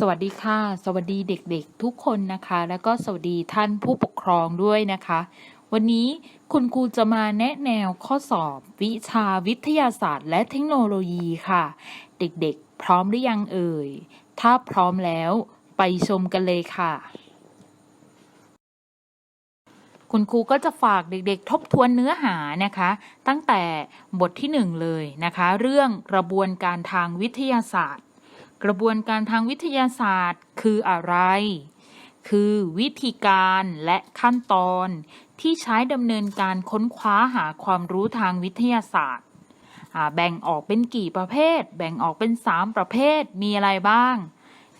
สวัสดีค่ะ สวัสดีเด็กๆทุกคนนะคะ แล้วก็สวัสดีท่านผู้ปกครองด้วยนะคะ วันนี้คุณครูจะมาแนะแนวข้อสอบวิชาวิทยาศาสตร์และเทคโนโลยีค่ะ เด็กๆ พร้อมหรือยังเอ่ย ถ้าพร้อมแล้วไปชมกันเลยค่ะ คุณครูก็จะฝากเด็กๆ ทบทวนเนื้อหานะคะ ตั้งแต่บทที่หนึ่งเลยนะคะ เรื่องกระบวนการทางวิทยาศาสตร์ กระบวนการทางวิทยาศาสตร์คืออะไร คือวิธีการและขั้นตอนที่ใช้ดำเนินการค้นคว้าหาความรู้ทางวิทยาศาสตร์ แบ่งออกเป็นกี่ประเภท แบ่งออกเป็น 3 ประเภท มีอะไรบ้าง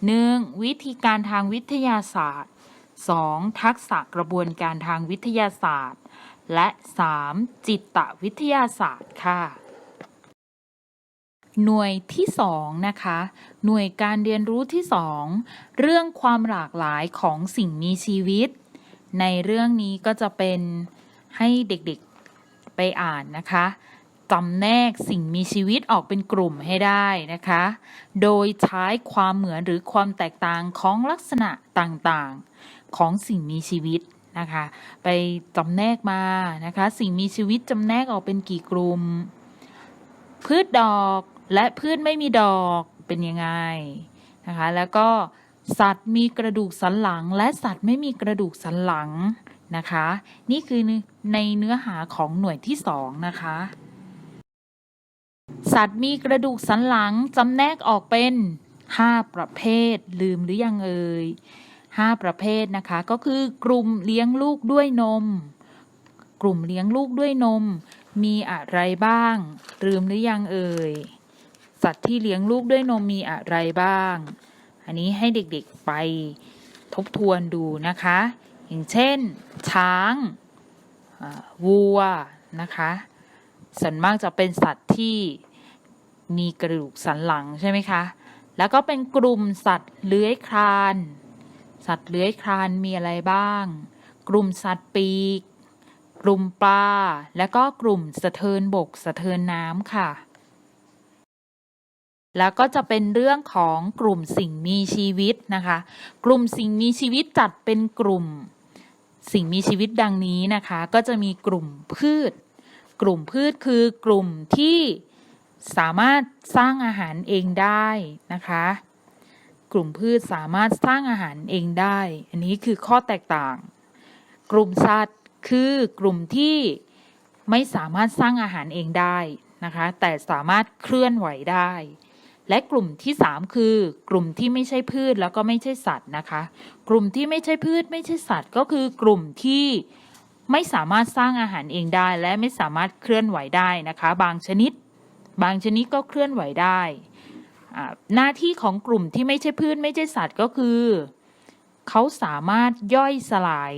1. วิธีการทางวิทยาศาสตร์ 2. ทักษะกระบวนการทางวิทยาศาสตร์ และ 3. จิตวิทยาศาสตร์ค่ะ หน่วยที่สองนะคะ หน่วยการเรียนรู้ที่สองเรื่องความหลากหลายของสิ่งมีชีวิต ในเรื่องนี้ก็จะเป็นให้เด็กๆไปอ่านนะคะจำแนกสิ่งมีชีวิตออกเป็นกลุ่มให้ได้นะคะ โดยใช้ความเหมือนหรือความแตกต่างของลักษณะต่างๆของสิ่งมีชีวิตนะคะ ไปจำแนกมานะคะ สิ่งมีชีวิตจำแนกออกเป็นกี่กลุ่ม พืชดอก และพืชไม่มีดอกเป็นยังไงนะคะ แล้วก็สัตว์มีกระดูกสันหลัง และสัตว์ไม่มีกระดูกสันหลังนะคะ นี่คือในเนื้อหาของหน่วยที่สองนะคะ สัตว์มีกระดูกสันหลังจำแนกออกเป็น 5 ประเภท ลืมหรือยังเอ่ย5 ประเภทนะคะ ก็คือกลุ่มเลี้ยงลูกด้วยนม กลุ่มเลี้ยงลูกด้วยนม มีอะไรบ้าง ลืมหรือยังเอ่ย สัตว์ที่เลี้ยงลูกด้วยนมมีอะไรบ้าง อันนี้ให้เด็กๆไปทบทวนดูนะคะ อย่างเช่น ช้างวัวนะคะส่วนมากจะเป็นสัตว์ที่มีกระดูกสันหลังใช่ไหมคะ แล้วก็เป็นกลุ่มสัตว์เลื้อยคลาน สัตว์เลื้อยคลานมีอะไรบ้าง กลุ่มสัตว์ปีก กลุ่มปลา และก็กลุ่มสะเทินบกสะเทินน้ำค่ะ แล้วก็จะเป็นเรื่องของกลุ่มสิ่งมีชีวิตนะคะ กลุ่มสิ่งมีชีวิตจัดเป็นกลุ่มสิ่งมีชีวิตดังนี้นะคะ ก็จะมีกลุ่มพืช กลุ่มพืชคือกลุ่มที่สามารถสร้างอาหารเองได้นะคะ กลุ่มพืชสามารถสร้างอาหารเองได้ อันนี้คือข้อแตกต่าง กลุ่มสัตว์คือกลุ่มที่ไม่สามารถสร้างอาหารเองได้นะคะ แต่สามารถเคลื่อนไหวได้ และกลุ่มที่ 3 คือกลุ่มที่ไม่ใช่พืชแล้วก็ไม่ใช่สัตว์นะคะ กลุ่มที่ไม่ใช่พืชไม่ใช่สัตว์ ก็คือกลุ่มที่ไม่สามารถสร้างอาหารเองได้ และไม่สามารถเคลื่อนไหวได้นะคะ บางชนิด บางชนิดก็เคลื่อนไหวได้หน้าที่ของกลุ่มที่ไม่ใช่พืชไม่ใช่สัตว์ก็คือ เขาสามารถย่อยสลาย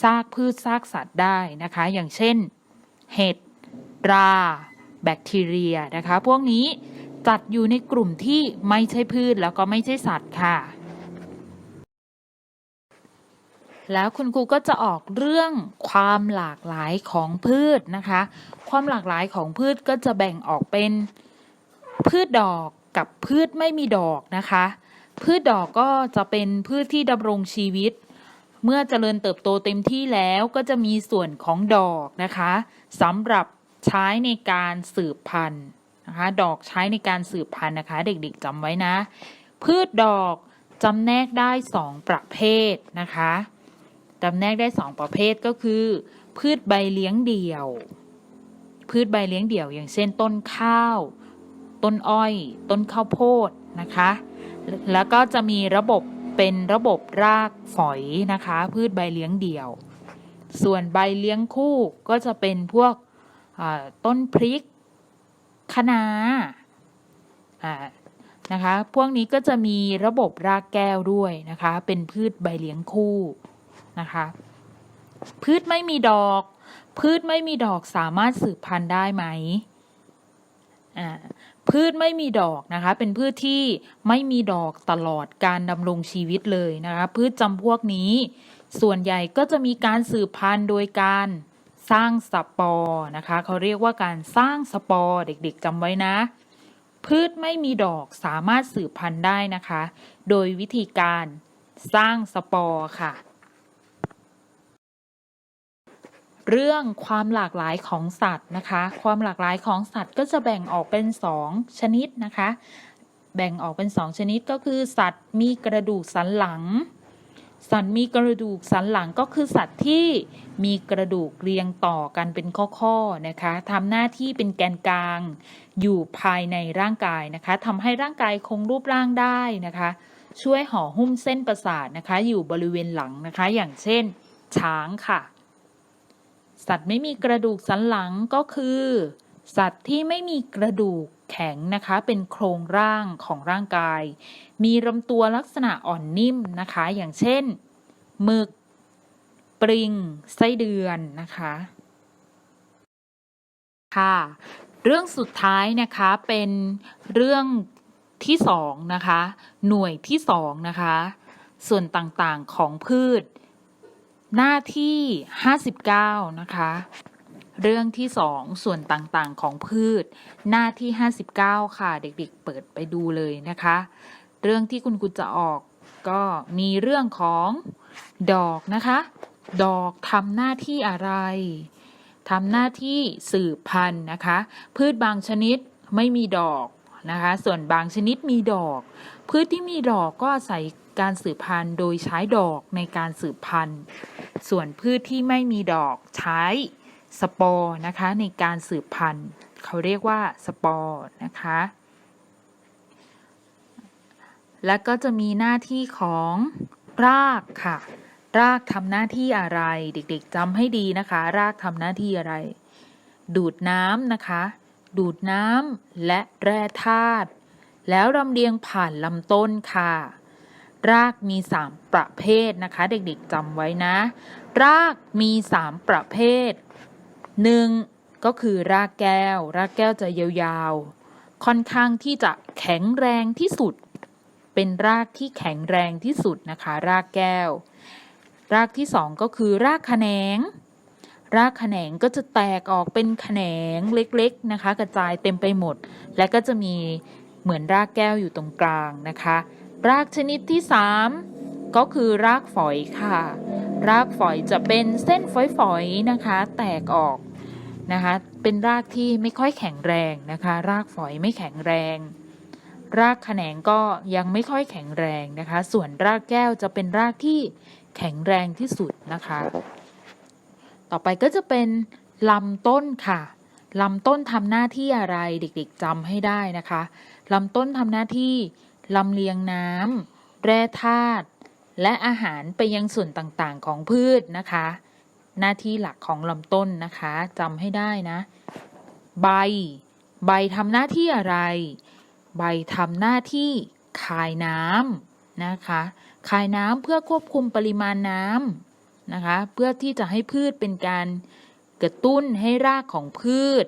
ซากพืชซากสัตว์ได้นะคะ อย่างเช่น เห็ดรา แบคทีเรียนะคะ พวกนี้ จัดอยู่ในกลุ่มที่ไม่ใช่พืชแล้วก็ไม่ใช่สัตว์ค่ะ แล้วคุณครูก็จะออกเรื่องความหลากหลายของพืชนะคะ ความหลากหลายของพืชก็จะแบ่งออกเป็นพืชดอกกับพืชไม่มีดอกนะคะ พืชดอกก็จะเป็นพืชที่ดำรงชีวิต เมื่อเจริญเติบโตเต็มที่แล้วก็จะมีส่วนของดอกนะคะสำหรับใช้ในการสืบพันธุ์ นะคะ ดอกใช้ในการสืบพันธุ์นะคะ เด็กๆจำไว้นะ พืชดอกจำแนกได้สองประเภทนะคะจำแนกได้สองประเภทก็คือ พืชใบเลี้ยงเดี่ยว พืชใบเลี้ยงเดี่ยวอย่างเช่นต้นข้าว ต้นอ้อย ต้นข้าวโพดนะคะ แล้วก็จะมีระบบเป็นระบบรากฝอยนะคะ พืชใบเลี้ยงเดี่ยว ส่วนใบเลี้ยงคู่ก็จะเป็นพวกต้นพริก คะนาอ่านะคะ พวกนี้ก็จะมีระบบรากแก้วด้วยนะคะ เป็นพืชใบเลี้ยงคู่นะคะ พืชไม่มีดอก พืชไม่มีดอกสามารถสืบพันธุ์ได้ไหมอ่าพืชไม่มีดอกนะคะ เป็นพืชที่ไม่มีดอกตลอดการดำรงชีวิตเลยนะคะ พืชจำพวกนี้ ส่วนใหญ่ก็จะมีการสืบพันธุ์โดยการ สร้างสปอร์นะคะเขาเรียกว่าการสร้างสปอร์เด็กๆจำไว้นะ พืชไม่มีดอกสามารถสืบพันธุ์ได้นะคะ โดยวิธีการสร้างสปอร์ค่ะ เรื่องความหลากหลายของสัตว์นะคะ ความหลากหลายของสัตว์ก็จะแบ่งออกเป็น 2 ชนิดนะคะ แบ่งออกเป็น 2 ชนิดก็คือสัตว์มีกระดูกสันหลัง สัตว์มีกระดูกสันหลังก็คือสัตว์ที่มีกระดูกเรียงต่อกันเป็นข้อๆนะคะทำหน้าที่เป็นแกนกลาง อยู่ภายในร่างกายนะคะทำให้ร่างกายคงรูปร่างได้นะคะ ช่วยห่อหุ้มเส้นประสาทนะคะ อยู่บริเวณหลังนะคะ อย่างเช่น ช้างค่ะ สัตว์ไม่มีกระดูกสันหลังก็คือ สัตว์ที่ไม่มีกระดูก แข็งนะคะ เป็นโครงร่างของร่างกาย มีลำตัวลักษณะอ่อนนิ่มนะคะ อย่างเช่นหมึก ปริง ไส้เดือนนะคะ ค่ะ เรื่องสุดท้ายนะคะเป็นเรื่องที่สองนะคะ หน่วยที่สองนะคะ ส่วนต่างๆของพืชหน้าที่ 59 นะคะ เรื่องที่สองส่วนต่างๆของพืช หน้าที่ 59 ค่ะ เด็กๆ เปิดไปดูเลยนะคะ เรื่องที่คุณครูจะออกก็มีเรื่องของดอกนะคะ ดอกทำหน้าที่อะไรทำหน้าที่สืบพันธุ์นะคะ พืชบางชนิดไม่มีดอกนะคะ ส่วนบางชนิดมีดอก พืชที่มีดอกก็อาศัยการสืบพันธุ์โดยใช้ดอกในการสืบพันธุ์ ส่วนพืชที่ไม่มีดอกใช้ สปอร์นะคะในการสืบพันธุ์ เขาเรียกว่าสปอร์นะคะ และก็จะมีหน้าที่ของรากค่ะ รากทำหน้าที่อะไร เด็กๆจำให้ดีนะคะ รากทำหน้าที่อะไร ดูดน้ำนะคะ ดูดน้ำและแร่ธาตุแล้วลำเลียงผ่านลำต้นค่ะ รากมี 3 ประเภทนะคะ เด็กๆจำไว้นะ รากมี 3 ประเภท 1. ก็คือรากแก้ว รากแก้วจะยาวๆ ค่อนข้างที่จะแข็งแรงที่สุด เป็นรากที่แข็งแรงที่สุดนะคะ รากแก้ว รากที่สองก็คือรากแขนง รากแขนงก็จะแตกออกเป็นแขนงเล็กๆนะคะ กระจายเต็มไปหมด และก็จะมีเหมือนรากแก้วอยู่ตรงกลางนะคะ รากชนิดที่3ก็คือรากฝอยค่ะ รากฝอยจะเป็นเส้นฝอยๆนะคะ แตกออกนะคะ เป็นรากที่ไม่ค่อยแข็งแรงนะคะ รากฝอยไม่แข็งแรง รากแขนงก็ยังไม่ค่อยแข็งแรงนะคะ ส่วนรากแก้วจะเป็นรากที่แข็งแรงที่สุดนะคะ ต่อไปก็จะเป็นลำต้นค่ะลำต้นทำหน้าที่อะไรเด็กๆจำให้ได้นะคะลำต้นทำหน้าที่ลำเลียงน้ำแร่ธาตุ และอาหารไปยังส่วนต่างๆของพืชนะคะ หน้าที่หลักของลำต้นนะคะจำให้ได้นะ ใบ ใบทำหน้าที่อะไร ใบทำหน้าที่คายน้ำนะคะ คายน้ำเพื่อควบคุมปริมาณน้ำนะคะ เพื่อที่จะให้พืชเป็นการกระตุ้นให้รากของพืช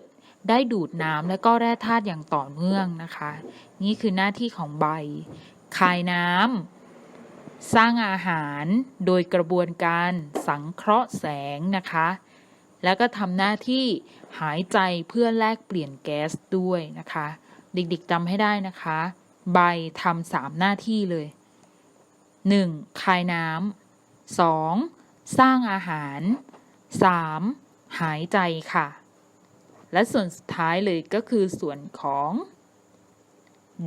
ได้ดูดน้ำและก็แร่ธาตุอย่างต่อเนื่องนะคะ นี่คือหน้าที่ของใบ คายน้ำ สร้างอาหารโดยกระบวนการสังเคราะห์แสงนะคะ แล้วก็ทำหน้าที่หายใจเพื่อแลกเปลี่ยนแก๊สด้วยนะคะ เด็กๆจำให้ได้นะคะ ใบทำสามหน้าที่เลย 1. คายน้ำ 2. สร้างอาหาร 3. หายใจค่ะ และส่วนสุดท้ายเลยก็คือส่วนของ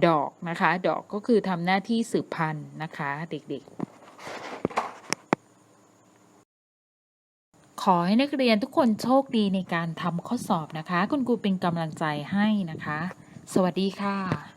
ดอกนะคะ ดอกก็คือทำหน้าที่สืบพันธุ์นะคะ เด็กๆ ขอให้นักเรียนทุกคนโชคดีในการทำข้อสอบนะคะ คุณครูเป็นกำลังใจให้นะคะ สวัสดีค่ะ